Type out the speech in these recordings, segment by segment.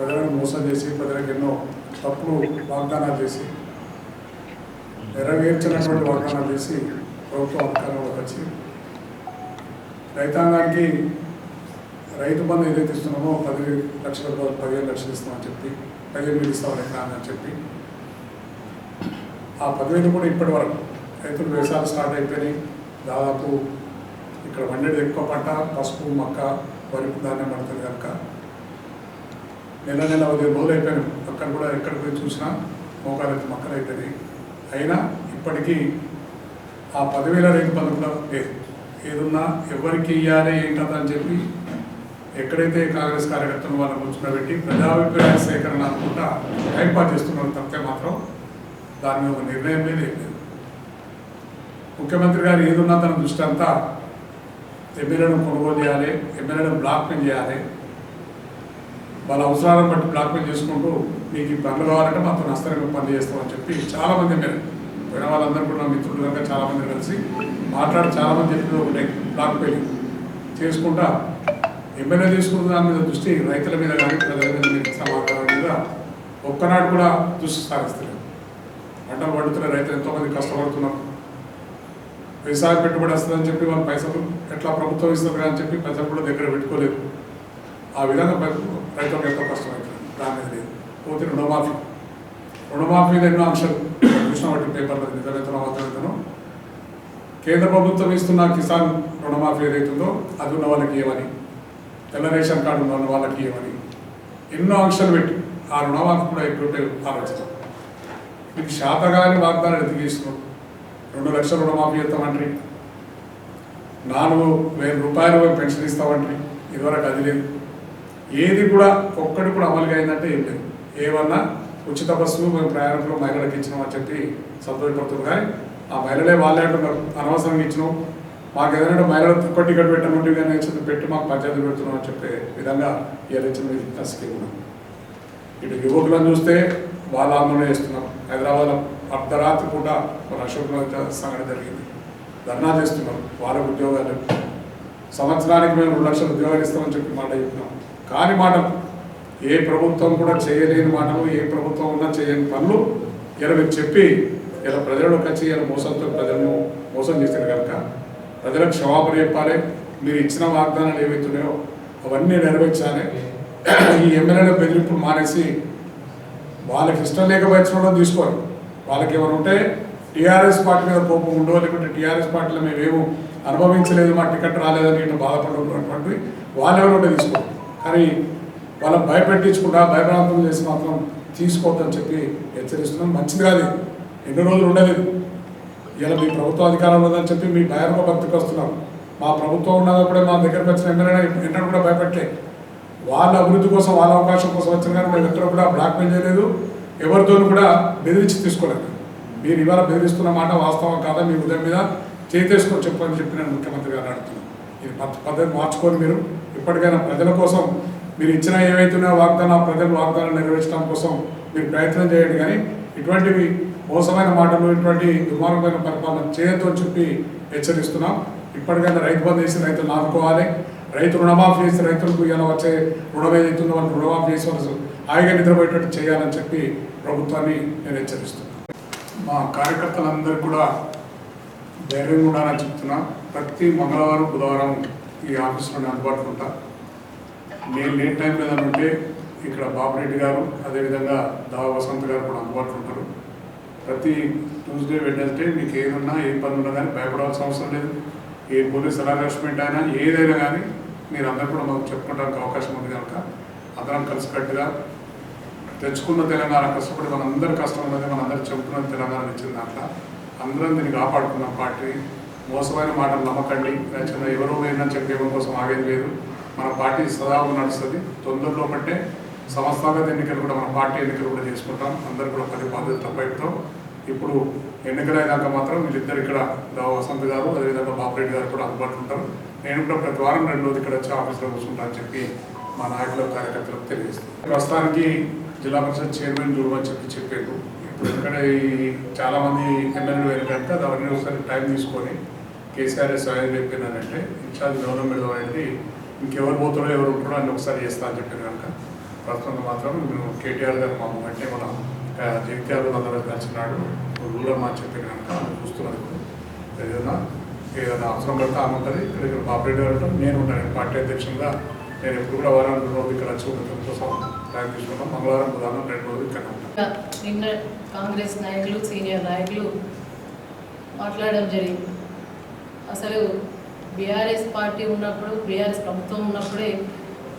ప్రజలను మోసం చేసి ప్రజలకు ఎన్నో తప్పుడు వాగ్దానాలు చేసి నెరవేర్చినటువంటి వాగ్దానాలు చేసి ప్రభుత్వం అధికారంలోకి వచ్చి రైతాంగానికి రైతు బంధు ఏదైతే ఇస్తున్నామో పది లక్షల రూపాయలు పదిహేను లక్షలు ఇస్తామని చెప్పి పదిహేను వేలు ఇస్తామని అని చెప్పి ఆ పదివేలు కూడా ఇప్పటి వరకు రైతులు వ్యవసాయాలు స్టార్ట్ అయిపోయినాయి. దాదాపు ఇక్కడ వండేది ఎక్కువ పంట పసుపు మక్క వరి ధాన్యం పడుతుంది కనుక నెల నెల ఉదయం రోజులు అక్కడ కూడా ఎక్కడ పోయి చూసినా మోకాలు ఎత్తు మొక్కలు అయినా ఇప్పటికీ ఆ పదివేల రైతు బంధు కూడా లేదు. ఏదున్నా ఎవరికి ఇవ్వాలి ఏంటది అని చెప్పి ఎక్కడైతే కాంగ్రెస్ కార్యకర్తలు వాళ్ళని కూర్చున్నబెట్టి ప్రజాభిప్రాయ సేకరణ అనుకుంటా టైం పాస్ చేస్తున్నారు తప్పితే మాత్రం దాని మీద ఒక నిర్ణయం మీద లేదు. ముఖ్యమంత్రి గారు ఏదున్నా తన దృష్టి అంతా ఎమ్మెల్యేలను కొనుగోలు చేయాలి ఎమ్మెల్యేలను బ్లాక్మెయిల్ చేయాలి వాళ్ళ అవసరాలను బట్టి బ్లాక్మెయిల్ చేసుకుంటూ మీకు ఈ పనులు కావాలంటే మాతో నష్టంగా పనులు చేస్తామని చెప్పి చాలామంది మీరు పోయిన వాళ్ళందరూ కూడా నా మిత్రులు కనుక చాలామంది కలిసి మాట్లాడి చాలామంది చెప్పిన ఒకటే బ్లాక్మెయిల్ చేసుకుంటా ఎమ్మెల్యే తీసుకున్న దాని మీద దృష్టి రైతుల మీద కానీ ప్రజల మీద మీకు మీద ఒక్కనాడు కూడా దృష్టి సారిస్తలేదు. పంటలు పండుతున్న రైతులు ఎంతోమంది కష్టపడుతున్నారు. వ్యవసాయ పెట్టుబడి వస్తుందని చెప్పి వాళ్ళ పైసలు ఎట్లా ప్రభుత్వం ఇస్తుంది అని చెప్పి ప్రజలు కూడా దగ్గర పెట్టుకోలేదు. ఆ విధంగా రైతులకు ఎంతో కష్టమవుతుంది దాని మీద లేదు. పోతే రుణమాఫీ. రుణమాఫీ ఎన్నో అంశాలు చూసిన వాటి పేపర్లో నిజమైతనో అర్థమవుతానో కేంద్ర ప్రభుత్వం ఇస్తున్న కిసాన్ రుణమాఫీ ఏదైతుందో అది ఉన్న వాళ్ళకి ఇవ్వని తెల్ల రేషన్ కార్డు ఉన్న వాళ్ళకి ఇవ్వని ఎన్నో ఆంక్షలు పెట్టి ఆ రుణమాఫీ కూడా ఎక్కువ ఆలోచిస్తాం మీకు శాతగాని వాగ్దానాలు ఎదిగిస్తున్నాం రెండు లక్షల రుణమాఫీ చేస్తామంటారు. నాలుగు వేల రూపాయలు పెన్షన్ ఇస్తామంటే ఇదివరకు అది లేదు. ఏది కూడా ఒక్కటి కూడా అమలుగా అయిందంటే ఏం లేదు. ఏమన్నా ఉచిత బస్సు మేము ప్రయాణంలో మహిళలకు ఇచ్చినామని చెప్పి సంతోషపడుతుంది కానీ ఆ మహిళలే వాళ్ళే అంటున్నారు. అనవసరంగా ఇచ్చినాం. మాకు ఏదైనా మహిళలు తక్కువ టికెట్ పెట్టమంటే కానీ పెట్టి మాకు పంచాయతీ పెడుతున్నాం అని చెప్పే విధంగా ఈ ఇచ్చిన స్కీమ్ ఇటు యువకులను చూస్తే వాళ్ళ ఆందోళన చేస్తున్నాం. హైదరాబాద్ అర్ధరాత్రి పూట మన అశోక్ సంఘటన జరిగింది. ధర్నా చేస్తున్నారు వాళ్ళకు ఉద్యోగాలు. సంవత్సరానికి మేము రెండు లక్షల ఉద్యోగాలు ఇస్తామని చెప్పి మాట చెప్తున్నాం కాని మాటలు. ఏ ప్రభుత్వం కూడా చేయలేని మాటలు ఏ ప్రభుత్వం ఉన్నా చేయని పనులు ఇలా మీరు చెప్పి ఇలా ప్రజలకు వచ్చి ఇలా మోసంతో ప్రజలను మోసం చేశారు కనుక ప్రజలకు క్షమాపణ చెప్పాలి. మీరు ఇచ్చిన వాగ్దానాలు ఏవైతున్నాయో అవన్నీ నెరవేర్చాలి. ఈ ఎమ్మెల్యేల బెదిరింపులు మానేసి వాళ్ళకి ఇష్టం లేకపోయిన తీసుకోవాలి. వాళ్ళకి ఏమైనా ఉంటే టీఆర్ఎస్ పార్టీ మీద కోపం ఉండో లేకుంటే టీఆర్ఎస్ పార్టీలో మేమేమో అనుభవించలేదు మా టికెట్ రాలేదని ఇట్లా బాధపడుతున్నటువంటి వాళ్ళు ఎవరు ఉంటే తీసుకోవాలి. కానీ వాళ్ళని భయపెట్టించకుండా భయభ్రాంతం చేసి మాత్రం తీసుకోవద్దని చెప్పి హెచ్చరిస్తున్నాం. మంచిది కాదు ఎన్ని రోజులు ఉండలేదు. ఇలా మీ ప్రభుత్వ అధికారం ఉందని చెప్పి మీ భయంగా భక్తికి మా ప్రభుత్వం ఉన్నప్పుడే మా దగ్గరకు వచ్చిన ఎమ్మెల్యే ఎన్నడూ కూడా భయపెట్టే వాళ్ళ అభివృద్ధి కోసం వాళ్ళ అవకాశం కోసం వచ్చిన కానీ మేము ఎక్కడ కూడా బ్లాక్మెయిల్ చేయలేదు. ఎవరితో కూడా బెదిరించి తీసుకోలేదు. మీరు ఇవాళ బెదిరిస్తున్న మాట వాస్తవం కాదా మీ ఉదయం మీద? చేతేసుకొని చెప్పని చెప్పి నేను ముఖ్యమంత్రి గారు అడుగుతున్నాను. ఇది పద్ధతి మార్చుకొని మీరు. ఇప్పటికైనా ప్రజల కోసం మీరు ఇచ్చిన ఏవైతున్నాయో వాగ్దానం ప్రజల వాగ్దానం నెరవేర్చడం కోసం మీరు ప్రయత్నం చేయండి కానీ ఇటువంటివి మోసమైన మాటలు ఇటువంటి దుర్మార్గమైన పరిపాలన చేయొద్దు అని చెప్పి హెచ్చరిస్తున్నాం. ఇప్పటికైనా రైతు బంధు చేసి రైతులు ఆదుకోవాలి రైతు రుణమాఫీ చేసి రైతులకు ఇలా వచ్చే రుణం ఏదైతుందో వాళ్ళు రుణమాఫీ చేసి వాళ్ళు హాయిగా నిద్రపోయేటట్టు చేయాలని చెప్పి ప్రభుత్వాన్ని నేను హెచ్చరిస్తున్నాను. మా కార్యకర్తలందరూ కూడా ధైర్యం ఉండాలని చెప్తున్నా. ప్రతి మంగళవారం బుధవారం ఈ ఆఫీస్లో అందుబాటులో ఉంటా. నేను లేట్ టైం ఏదైనా ఉంటే ఇక్కడ బాబురెడ్డి గారు అదేవిధంగా దావ వసంత్ గారు కూడా అందుబాటులో ఉంటారు. ప్రతి ట్యూస్డే వెడ్నెస్డే మీకు ఏదన్నా ఏ పని ఉన్నా కానీ భయపడాల్సిన అవసరం లేదు. ఏ పోలీస్ అలాట్మెంట్ అయినా ఏదైనా కానీ మీరు అందరూ కూడా మాకు చెప్పుకోవడానికి అవకాశం ఉంది కనుక అందరం కలిసికట్టుగా తెచ్చుకున్న తెలంగాణ కష్టపడి మనందరి కష్టం ఉన్నది మనందరూ చెబుతున్న తెలంగాణ ఇచ్చిన దాంట్లో అందరం దీన్ని కాపాడుకున్నాం. పార్టీ మోసమైన మాటలు నమ్మకండి. చిన్న ఎవరో పోయిందని చెప్పి కోసం ఆగేది లేదు. మన పార్టీ సదా నడుస్తుంది తొందరలో పట్టే సంస్థాగత ఎన్నికలు కూడా మన పార్టీ ఎన్నికలు కూడా చేసుకుంటాం. అందరూ కూడా పది బాధ్యత పైపుతో ఇప్పుడు ఎన్నికలైనాక మాత్రం వీళ్ళిద్దరు ఇక్కడ వసంత్ గారు అదేవిధంగా బాపిరెడ్డి గారు కూడా అందుబాటులో ఉంటారు. నేను కూడా ప్రతి వారం రెండు రోజులు ఇక్కడ వచ్చి ఆఫీస్లో కూర్చుంటానని చెప్పి మా నాయకుల కార్యకర్తలకు తెలియజేస్తాను ప్రస్తుతానికి జిల్లా పరిషత్ చైర్మన్ చూడమని చెప్పి చెప్పారు. ఇప్పుడు ఇక్కడ ఈ చాలామంది ఎమ్మెల్యేలు వెళ్ళి అవన్నీ ఒకసారి టైం తీసుకొని కేసీఆర్ స్వయం చెప్పినారంటే ఇన్ఛార్జ్ గవర్నమెంట్ అనేది ఇంకెవరు పోతున్నారో ఎవరు ఉంటున్నారో అని ఒకసారి చేస్తా అని చెప్పారు కనుక. ప్రస్తుతం మాత్రం మేము కేటీఆర్ గారు మా అంటే మన జగిత్యాల అందరూ కలిసినాడు. రూలర్ మా చెప్పారు కనుక చూస్తున్నారు ఏదైనా ఏదైనా అవసరం పడితే ఆమె ఉంటుంది ఇక్కడ ఇక్కడ బాపరెడ్డి గారు నేను ఉంటాను. పార్టీ అధ్యక్షంగా నేను ఎప్పుడు కూడా వారానికి రోజు ఇక్కడ చూడటం కోసం టైం మంగళవారం ప్రధానం రెండు రోజులు ఇక్కడ నిన్న కాంగ్రెస్ నాయకులు సీనియర్ నాయకులు మాట్లాడడం జరిగింది. అసలు బీఆర్ఎస్ పార్టీ ఉన్నప్పుడు బీఆర్ఎస్ ప్రభుత్వం ఉన్నప్పుడే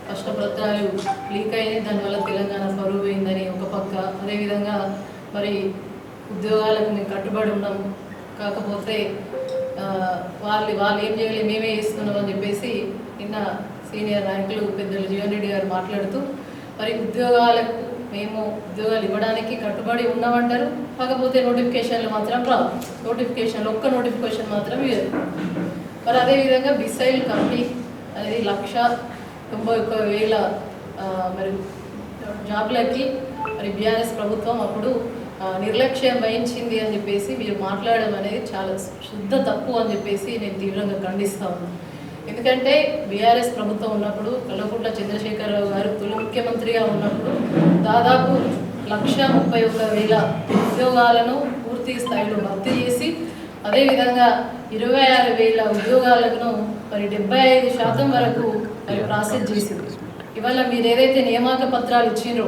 కష్టపత్రాలు లీక్ అయినాయి దానివల్ల తెలంగాణ పరువు పోయిందని ఒక పక్క. అదేవిధంగా మరి ఉద్యోగాలకు మేము కట్టుబడి ఉన్నాం. కాకపోతే వాళ్ళు వాళ్ళు ఏం చేయాలి మేమే ఇస్తున్నాం అని చెప్పేసి నిన్న సీనియర్ నాయకులు పెద్దలు జీవన్ రెడ్డి గారు మాట్లాడుతూ మరి ఉద్యోగాలకు మేము ఉద్యోగాలు ఇవ్వడానికి కట్టుబడి ఉన్నామంటారు. కాకపోతే నోటిఫికేషన్లు మాత్రం రావు. నోటిఫికేషన్లు ఒక్క నోటిఫికేషన్ మాత్రం ఇవ్వదు మరి అదేవిధంగా మిసైల్ కంపెనీ అనేది లక్ష తొంభై ఒక్క వేల మరి జాబ్లకి మరి బీఆర్ఎస్ ప్రభుత్వం అప్పుడు నిర్లక్ష్యం వహించింది అని చెప్పేసి మీరు మాట్లాడడం అనేది చాలా శుద్ధ తప్పు అని చెప్పేసి నేను తీవ్రంగా ఖండిస్తా ఉన్నాను ఎందుకంటే బీఆర్ఎస్ ప్రభుత్వం ఉన్నప్పుడు కల్వకుంట్ల చంద్రశేఖరరావు గారు తొలి ముఖ్యమంత్రిగా ఉన్నప్పుడు దాదాపు లక్ష ముప్పై ఒక్క వేల ఉద్యోగాలను పూర్తి స్థాయిలో భర్తీ చేసి అదేవిధంగా ఇరవై ఆరు వేల ఉద్యోగాలను మరి డెబ్బై ఐదు శాతం వరకు మరి ప్రాసెస్ చేసింది. ఇవాళ మీరు ఏదైతే నియామక పత్రాలు ఇచ్చిండ్రో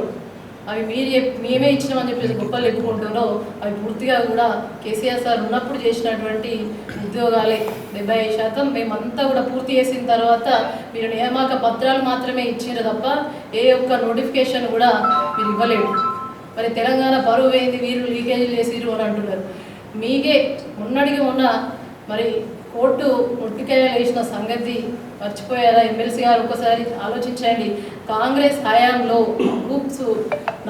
అవి మీరు మేమే ఇచ్చినామని చెప్పేసి గొప్పలు చెప్పుకుంటారో అవి పూర్తిగా కూడా కేసీఆర్ సార్ ఉన్నప్పుడు చేసినటువంటి ఉద్యోగాలే. డెబ్బై ఐదు శాతం మేమంతా కూడా పూర్తి చేసిన తర్వాత మీరు నియామక పత్రాలు మాత్రమే ఇచ్చిండ్రు తప్ప ఏ ఒక్క నోటిఫికేషన్ కూడా మీరు ఇవ్వలేదు. మరి తెలంగాణ పరువు వేయింది వీరు లీకేజీలు చేసిరు అని అంటున్నారు. మీకే మొన్నటికి మొన్న మరి కోర్టు ముట్టికాయలు వేసిన సంగతి మర్చిపోయారా? ఎమ్మెల్సీ గారు ఒకసారి ఆలోచించండి. కాంగ్రెస్ హయాంలో గ్రూప్స్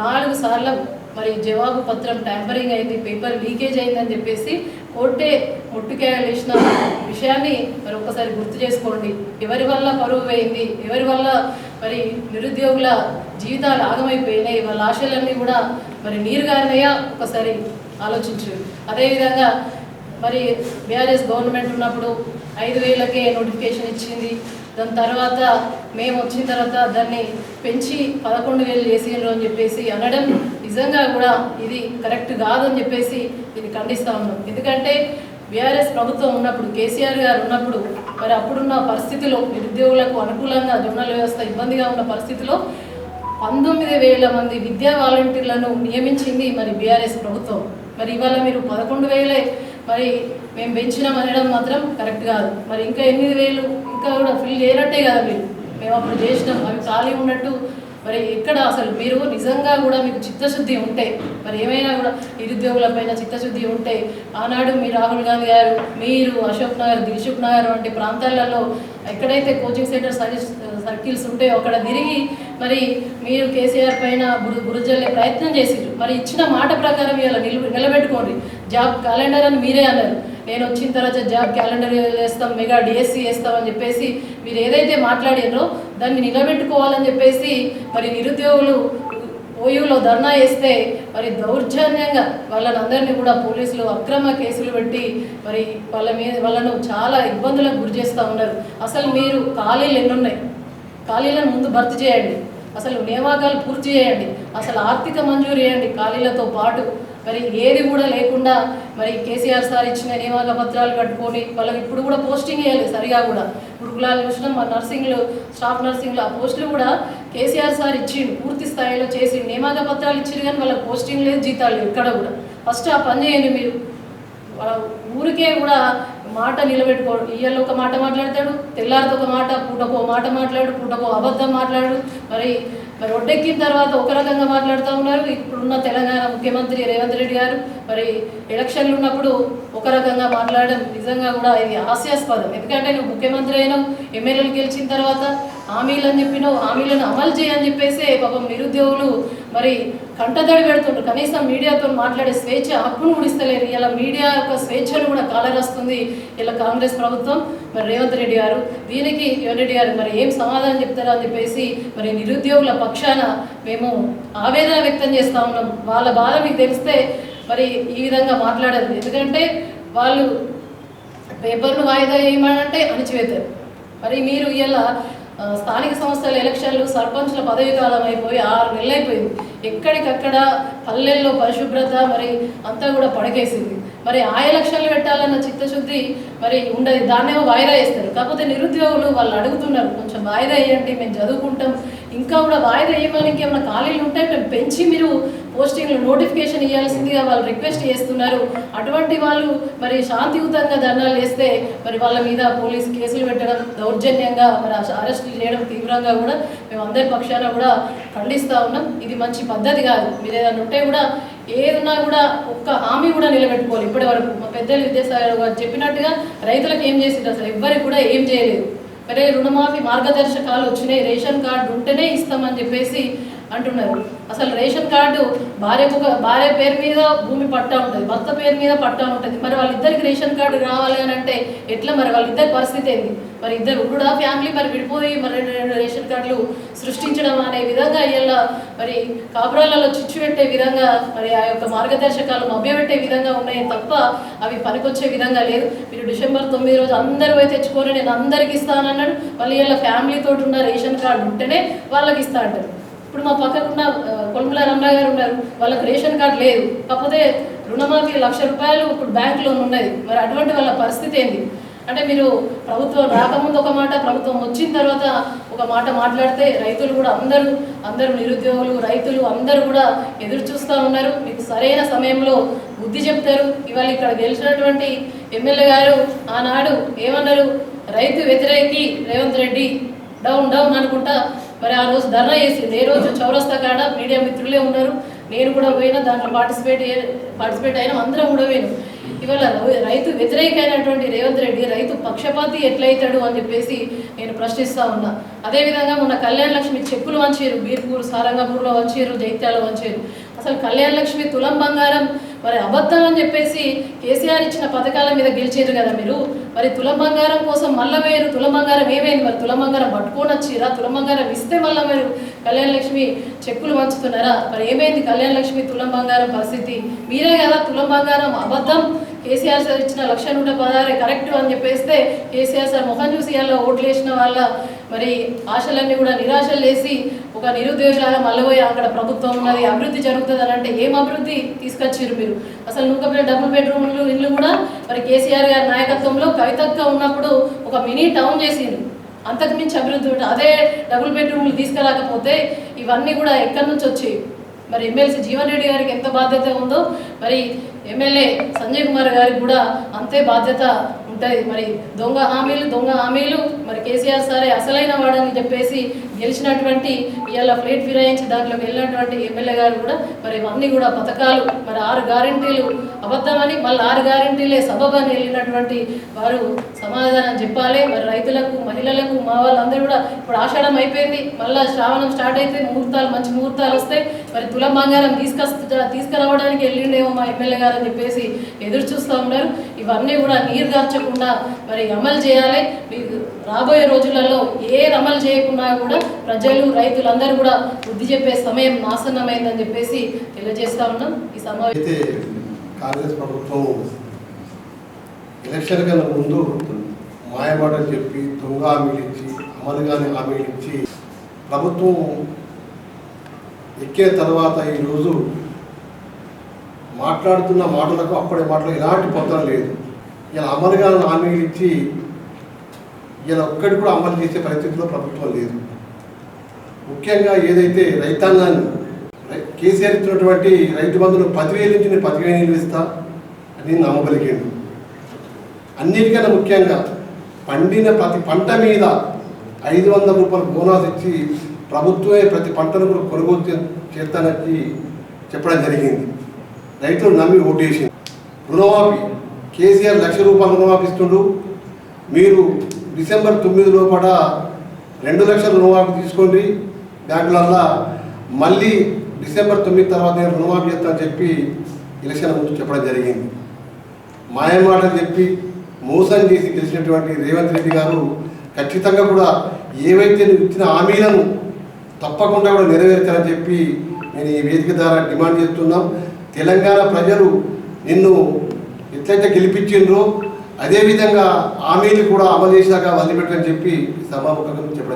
నాలుగు సార్లు మరి జవాబు పత్రం ట్యాంపరింగ్ అయింది పేపర్ లీకేజ్ అయిందని చెప్పేసి కోర్టే ముట్టికాయలు వేసిన విషయాన్ని మరి ఒకసారి గుర్తు చేసుకోండి. ఎవరి వల్ల పరువు పోయింది? ఎవరి వల్ల మరి నిరుద్యోగుల జీవితాలు ఆగమైపోయినాయి? వాళ్ళ ఆశలన్నీ కూడా మరి నీరుగారినయ్యా ఒకసారి ఆలోచించు. అదేవిధంగా మరి బీఆర్ఎస్ గవర్నమెంట్ ఉన్నప్పుడు ఐదు వేలకే నోటిఫికేషన్ ఇచ్చింది. దాని తర్వాత మేము వచ్చిన తర్వాత దాన్ని పెంచి పదకొండు వేలు చేసిండ్రు అని చెప్పేసి అనడం నిజంగా కూడా ఇది కరెక్ట్ కాదని చెప్పేసి ఇది ఖండిస్తా ఉన్నాం. ఎందుకంటే బీఆర్ఎస్ ప్రభుత్వం ఉన్నప్పుడు కేసీఆర్ గారు ఉన్నప్పుడు మరి అప్పుడున్న పరిస్థితిలో నిరుద్యోగులకు అనుకూలంగా జొన్నల వ్యవస్థ ఇబ్బందిగా ఉన్న పరిస్థితిలో పంతొమ్మిది వేల మంది విద్యా వాలంటీర్లను నియమించింది మరి బీఆర్ఎస్ ప్రభుత్వం. మరి ఇవాళ మీరు పదకొండు వేలే మరి మేము పెంచినాం అనడం మాత్రం కరెక్ట్ కాదు. మరి ఇంకా ఎనిమిది వేలు ఇంకా కూడా ఫిల్ చేయనట్టే కదా మీరు. మేము అప్పుడు చేసినాం. అవి ఖాళీ ఉన్నట్టు మరి ఎక్కడ అసలు మీరు నిజంగా కూడా మీకు చిత్తశుద్ధి ఉంటే మరి ఏమైనా కూడా నిరుద్యోగుల పైన చిత్తశుద్ధి ఉంటే ఆనాడు మీ రాహుల్ గాంధీ గారు మీరు అశోక్ నగర్ దిల్సుఖ్ నగర్ వంటి ప్రాంతాలలో ఎక్కడైతే కోచింగ్ సెంటర్ సర్కిల్స్ ఉంటాయో అక్కడ తిరిగి మరి మీరు కేసీఆర్ పైన బురు బురుజల్లే ప్రయత్నం చేసిరు మరి ఇచ్చిన మాట ప్రకారం ఇవాళ నిలు నిలబెట్టుకోండి. జాబ్ క్యాలెండర్ అని మీరే అన్నారు. నేను వచ్చిన తర్వాత జాబ్ క్యాలెండర్ వేస్తాం మెగా డిఎస్సి వేస్తామని చెప్పేసి మీరు ఏదైతే మాట్లాడారో దాన్ని నిలబెట్టుకోవాలని చెప్పేసి మరి నిరుద్యోగులు ఓయూలో ధర్నా చేస్తే మరి దౌర్జన్యంగా వాళ్ళని అందరినీ కూడా పోలీసులు అక్రమ కేసులు పెట్టి మరి వాళ్ళ మీద వాళ్ళను చాలా ఇబ్బందులకు గురి చేస్తూ ఉన్నారు. అసలు మీరు ఖాళీలు ఎన్నున్నాయి? ఖాళీలను ముందు భర్తీ చేయండి. అసలు నియామకాలు పూర్తి చేయండి. అసలు ఆర్థిక మంజూరు చేయండి ఖాళీలతో పాటు. మరి ఏది కూడా లేకుండా మరి కేసీఆర్ సార్ ఇచ్చిన నియామక పత్రాలు కట్టుకొని వాళ్ళకి ఇప్పుడు కూడా పోస్టింగ్ వేయాలి సరిగా కూడా. గురుకులాలు చూసినాం మా నర్సింగ్లు స్టాఫ్ నర్సింగ్లు ఆ పోస్టులు కూడా కేసీఆర్ సార్ ఇచ్చిండు. పూర్తి స్థాయిలో చేసి నియామక పత్రాలు ఇచ్చిండు కానీ వాళ్ళకి పోస్టింగ్ లేదు జీతాలు ఎక్కడ కూడా. ఫస్ట్ ఆ పని చేయండి మీరు. ఊరికే కూడా మాట నిలబెట్టుకోడు ఇయ్యాల ఒక మాట మాట్లాడతాడు తెల్లారితో ఒక మాట పూటకో మాట మాట్లాడు పూటకో అబద్ధం మాట్లాడు. మరి మరి ఒడ్డెక్కిన తర్వాత ఒక రకంగా మాట్లాడుతూ ఉన్నారు. ఇప్పుడున్న తెలంగాణ ముఖ్యమంత్రి రేవంత్ రెడ్డి గారు మరి ఎలక్షన్లు ఉన్నప్పుడు ఒక రకంగా మాట్లాడడం నిజంగా కూడా ఇది హాస్యాస్పదం. ఎందుకంటే నువ్వు ముఖ్యమంత్రి అయినావు ఎమ్మెల్యేలు గెలిచిన తర్వాత హామీలు అని చెప్పినో హామీలను అమలు చేయని చెప్పేసి పాపం నిరుద్యోగులు మరి కంటదడి పెడుతుండ్రు. కనీసం మీడియాతో మాట్లాడే స్వేచ్ఛ హక్కును కూడా ఇస్తలేరు. ఇలా మీడియా యొక్క స్వేచ్ఛను కూడా కాలరాస్తుంది ఇలా కాంగ్రెస్ ప్రభుత్వం. మరి రేవంత్ రెడ్డి గారు దీనికి రేవంత్ రెడ్డి గారు మరి ఏం సమాధానం చెప్తారా అని చెప్పేసి మరి నిరుద్యోగుల పక్షాన మేము ఆవేదన వ్యక్తం చేస్తా ఉన్నాం. వాళ్ళ బాధ మీకు తెలిస్తే మరి ఈ విధంగా మాట్లాడదు ఎందుకంటే వాళ్ళు పేపర్ను వాయిదా వేయమనంటే అణిచివేతారు. మరి మీరు ఇలా స్థానిక సంస్థల ఎలక్షన్లు సర్పంచ్ల పదవి కాలం అయిపోయి ఆరు నెలలు అయిపోయింది ఎక్కడికక్కడ పల్లెల్లో పరిశుభ్రత మరి అంతా కూడా పడకేసింది. మరి ఆ ఎలక్షన్లు పెట్టాలన్న చిత్తశుద్ధి మరి ఉండదు. దాన్నేమో వాయిదా వేస్తారు. కాకపోతే నిరుద్యోగులు వాళ్ళు అడుగుతున్నారు కొంచెం వాయిదా వేయండి మేము చదువుకుంటాం. ఇంకా కూడా వాయిదా వేయమని ఏమైనా ఖాళీలు ఉంటే మేము పెంచి మీరు పోస్టింగ్లు నోటిఫికేషన్ ఇవ్వాల్సిందిగా వాళ్ళు రిక్వెస్ట్ చేస్తున్నారు. అటువంటి వాళ్ళు మరి శాంతియుతంగా ధర్నాలు చేస్తే మరి వాళ్ళ మీద పోలీసు కేసులు పెట్టడం దౌర్జన్యంగా మరి అరెస్టులు చేయడం తీవ్రంగా కూడా మేము అందరి పక్షాన కూడా ఖండిస్తూ ఉన్నాం. ఇది మంచి పద్ధతి కాదు. మీరు ఏదైనా ఉంటే కూడా ఏదన్నా కూడా ఒక్క హామీ కూడా నిలబెట్టుకోవాలి. ఇప్పటి వరకు మా పెద్దలు విద్యాసాగర్ గారు చెప్పినట్టుగా రైతులకు ఏం చేసిండ్రు? అసలు ఎవ్వరికి కూడా ఏం చేయలేదు. మరి రుణమాఫీ మార్గదర్శకాలు వచ్చినాయి. రేషన్ కార్డు ఉంటేనే ఇస్తామని చెప్పేసి అంటున్నారు. అసలు రేషన్ కార్డు భార్య భార్య పేరు మీద భూమి పట్టా ఉంటుంది భర్త పేరు మీద పట్టా ఉంటుంది. మరి వాళ్ళిద్దరికి రేషన్ కార్డు రావాలి అని అంటే ఎట్లా మరి? వాళ్ళిద్దరి పరిస్థితి ఏంది? మరి ఇద్దరు కూడా ఫ్యామిలీ మరి విడిపోయి మరి రెండు రెండు రేషన్ కార్డులు సృష్టించడం అనే విధంగా ఇలా మరి కాపురాలలో చిచ్చు పెట్టే విధంగా మరి ఆ యొక్క మార్గదర్శకాలు మభ్యపెట్టే విధంగా ఉన్నాయి తప్ప అవి పనికొచ్చే విధంగా లేదు. మీరు డిసెంబర్ తొమ్మిది రోజు అందరూ పోయి తెచ్చుకొని నేను అందరికి ఇస్తానన్నాడు. మళ్ళీ వీళ్ళ ఫ్యామిలీ తోటి ఉన్న రేషన్ కార్డు ఉంటేనే వాళ్ళకి ఇస్తా అంటారు. ఇప్పుడు మా పక్కకున్న కొలుముల రమణ గారు ఉన్నారు. వాళ్ళకి రేషన్ కార్డు లేదు. కాకపోతే రుణమాఫీ లక్ష రూపాయలు ఇప్పుడు బ్యాంక్ లోన్ ఉన్నది. మరి అటువంటి వాళ్ళ పరిస్థితి ఏంది అంటే మీరు ప్రభుత్వం రాకముందు ఒక మాట ప్రభుత్వం వచ్చిన తర్వాత ఒక మాట మాట్లాడితే రైతులు కూడా అందరూ అందరూ నిరుద్యోగులు రైతులు అందరూ కూడా ఎదురు చూస్తూ ఉన్నారు. మీకు సరైన సమయంలో బుద్ధి చెప్తారు. ఇవాళ ఇక్కడ గెలిచినటువంటి ఎమ్మెల్యే గారు ఆనాడు ఏమన్నారు? రైతు వ్యతిరేకి రేవంత్ రెడ్డి డౌన్ డౌన్ అనుకుంటా మరి ఆ రోజు ధర్నా చేసింది. ఏ రోజు చౌరస్తా కాడ మీడియా మిత్రులే ఉన్నారు. నేను కూడా పోయినా దాంట్లో పార్టిసిపేట్ పార్టిసిపేట్ అయినా అందరం కూడా పోయినాం. ఇవాళ రైతు వ్యతిరేకమైనటువంటి రేవంత్ రెడ్డి రైతు పక్షపాతి ఎట్లయితాడు అని చెప్పేసి నేను ప్రశ్నిస్తా ఉన్నా. అదేవిధంగా మొన్న కళ్యాణ లక్ష్మి చెప్పులు వంచారు. బీర్పూర్ సారంగపూర్లో వంచారు జైత్యాలో వంచారు. అసలు కళ్యాణ లక్ష్మి తులం బంగారం మరి అబద్ధం అని చెప్పేసి కేసీఆర్ ఇచ్చిన పథకాల మీద గెలిచారు కదా మీరు? మరి తులం బంగారం కోసం మళ్ళా వేరు తుల బంగారం ఏమైంది? మరి తుల బంగారం పట్టుకొని వచ్చిరా తుల బంగారం ఇస్తే మళ్ళీ మీరు కళ్యాణ లక్ష్మి చెక్కులు వంచుతున్నారా మరి ఏమైంది కళ్యాణ లక్ష్మి తులం బంగారం పరిస్థితి? మీరే కదా తులం బంగారం అబద్ధం. కేసీఆర్ సార్ ఇచ్చిన లక్ష నూట పదహారే కరెక్ట్ అని చెప్పేస్తే కేసీఆర్ సార్ ముఖం చూసి అలా ఓట్లు వేసిన వాళ్ళ మరి ఆశలన్నీ కూడా నిరాశలు వేసి ఒక నిరుద్యోగులాగా మళ్ళీ అక్కడ ప్రభుత్వం ఉన్నది అభివృద్ధి జరుగుతుంది అని అంటే ఏం అభివృద్ధి తీసుకొచ్చారు మీరు? అసలు నూకపల్లి డబుల్ బెడ్రూమ్లు ఇల్లు కూడా మరి కేసీఆర్ గారి నాయకత్వంలో కవితక్క ఉన్నప్పుడు ఒక మినీ టౌన్ చేసిండ్రు అంతకు మించి అభివృద్ధి అదే డబుల్ బెడ్రూమ్లు తీసుకురాకపోతే ఇవన్నీ కూడా ఎక్కడి నుంచి వచ్చాయి మరి ఎమ్మెల్సీ జీవన్ రెడ్డి గారికి ఎంత బాధ్యత ఉందో మరి ఎమ్మెల్యే సంజయ్ కుమార్ గారికి కూడా అంతే బాధ్యత ఉంటుంది. మరి దొంగ హామీలు దొంగ హామీలు మరి కేసీఆర్ సారే అసలైన వాడని చెప్పేసి గెలిచినటువంటి ఇవాళ ఫ్లేట్ ఫిరాయించి దాంట్లోకి వెళ్ళినటువంటి ఎమ్మెల్యే గారు కూడా మరి ఇవన్నీ కూడా పథకాలు మరి ఆరు గ్యారెంటీలు అబద్ధమని మళ్ళీ ఆరు గ్యారెంటీలే సబబని వెళ్ళినటువంటి వారు సమాధానం చెప్పాలి. మరి రైతులకు మహిళలకు మా వాళ్ళందరూ కూడా ఇప్పుడు ఆషాఢం అయిపోయింది. మళ్ళీ శ్రావణం స్టార్ట్ అయితే ముహూర్తాలు మంచి ముహూర్తాలు వస్తాయి మరి తులం బంగారం తీసుకొస్తా తీసుకురావడానికి వెళ్ళిండేమో మా ఎమ్మెల్యే గారు అని చెప్పేసి ఎదురు చూస్తూ ఉన్నారు. ఇవన్నీ కూడా నీరు గార్చకుండా మరి అమలు చేయాలి. మీకు రాబోయే రోజులలో ఏ అమలు చేయకుండా కూడా ప్రజలు రైతులందరూ కూడా బుద్ధి చెప్పే సమయం నాశనమైందని చెప్పేసి తెలియజేస్తా ఉన్నాం. ఈ సమావేశం కాంగ్రెస్ ప్రభుత్వం ఎలక్షన్ కన్నా ముందు మాయమాటలు చెప్పి దొంగ హామీలు ఇచ్చి అమలు కాని హామీలు ఇచ్చి ప్రభుత్వం ఎక్కిన తర్వాత ఈరోజు మాట్లాడుతున్న మాటలకు అప్పటి మాటలు ఎలాంటి పొందడం లేదు. ఇలా అమలుగా హామీలు ఇచ్చి ఇలా ఒక్కటి కూడా అమలు చేసే పరిస్థితిలో ప్రభుత్వం లేదు. ముఖ్యంగా ఏదైతే రైతాంగాన్ని రై- కేసీఆర్ ఇచ్చినటువంటి రైతు బంధువులు పదివేలు నుంచి నేను పదివేలు వేలు అని నమ్మబలిగాడు అన్నిటికన్నా ముఖ్యంగా పండిన ప్రతి పంట మీద ఐదు వందల రూపాయలు బోనస్ ఇచ్చి ప్రభుత్వమే ప్రతి పంటను కూడా కొనుగోలు చే- చేస్తానని చెప్పడం జరిగింది. రైతులు నమ్మి ఓటేసింది. రుణమాఫీ. కేసీఆర్ లక్ష రూపాయలు రుణమాఫిస్తుండు మీరు డిసెంబర్ తొమ్మిది లోపల రెండు లక్షల రుణమాఫీ తీసుకోండి. బ్యాంకులల్లా మళ్ళీ డిసెంబర్ తొమ్మిది తర్వాత నేను రుణమాఫీ చేస్తానని చెప్పి ఎలక్షన్ ముందు చెప్పడం జరిగింది. మాయమాటలు చెప్పి మోసం చేసి గెలిచినటువంటి రేవంత్ రెడ్డి గారు ఖచ్చితంగా కూడా ఏవైతే నువ్వు ఇచ్చిన హామీలను తప్పకుండా కూడా నెరవేర్చాలని చెప్పి నేను ఈ వేదిక ద్వారా డిమాండ్ చేస్తున్నాం. తెలంగాణ ప్రజలు నిన్ను ఎట్లయితే గెలిపించిండ్రో అదేవిధంగా హామీలు కూడా అమలు చేశాక వదిలిపెట్టని చెప్పి సభాముఖంగా చెప్పడం